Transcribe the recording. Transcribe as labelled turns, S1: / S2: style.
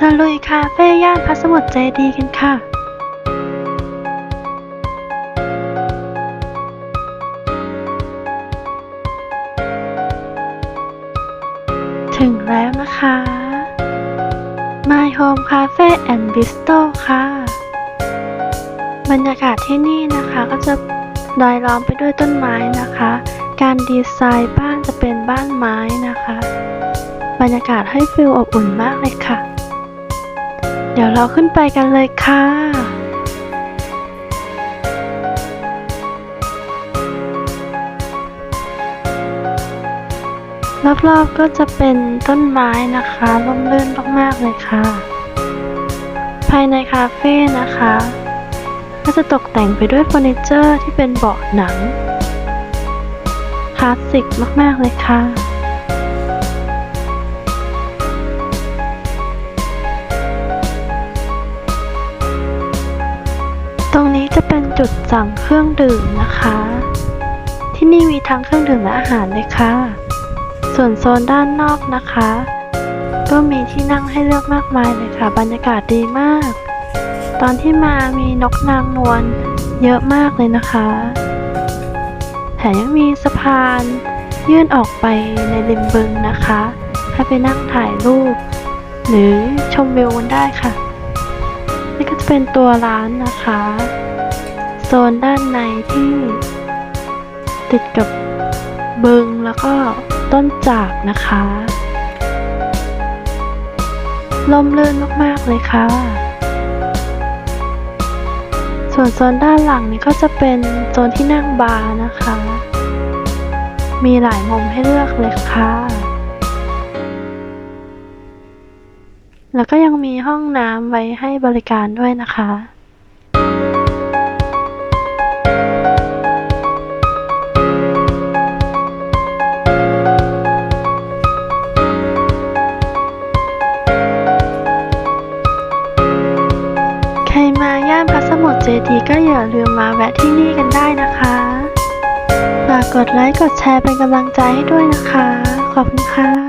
S1: ตะลุยคาเฟ่ย่านพระสมุทรเจดีย์กันค่ะถึงแล้วนะคะ My Home Cafe and Bistro ค่ะ บรรยากาศที่นี่นะคะก็จะรายล้อมไปด้วยต้นไม้นะคะ การดีไซน์บ้านจะเป็นบ้านไม้นะคะ บรรยากาศให้ฟิลอบอุ่นมากเลยค่ะ เดี๋ยวเราขึ้นไปกันเลยค่ะ รอบๆก็จะเป็นต้นไม้นะคะร่มรื่นมากๆเลยค่ะ ภายในคาเฟ่นะคะ ก็จะตกแต่งไปด้วยเฟอร์นิเจอร์ที่เป็นเบาะหนัง คลาสสิกมากๆเลยค่ะ รงนี้จะเป็นจุดสั่งเครื่องดื่มนะคะ ที่นี่มีทั้งเครื่องดื่มและอาหารเลยค่ะ ส่วนโซนด้านนอกนะคะ ก็มีที่นั่งให้เลือกมากมายเลยค่ะ บรรยากาศดีมาก ตอนที่มามีนกนางนวลเยอะมากเลยนะคะแถมยังมีสะพานยื่นออกไปในริมบึงนะคะ ให้ไปนั่งถ่ายรูป หรือชมวิวกันได้ค่ะ นี่ก็จะเป็นตัวร้านนะคะ โซนด้านในที่ติดกับบึงแล้วก็ต้นจากนะคะลมลื่นมากๆเลยค่ะ ส่วนโซนด้านหลังนี่ก็จะเป็นโซนที่นั่งบาร์นะคะ มีหลายมุมให้เลือกเลยค่ะ แล้วก็ยังมีห้องน้ำไว้ให้บริการด้วยนะคะใครมาย่านพระสมุทรเจดีก็อย่าลืมมาแวะที่นี่กันได้นะคะ ฝากกดไลค์ กดแชร์เป็นกำลังใจให้ด้วยนะคะ ขอบคุณค่ะ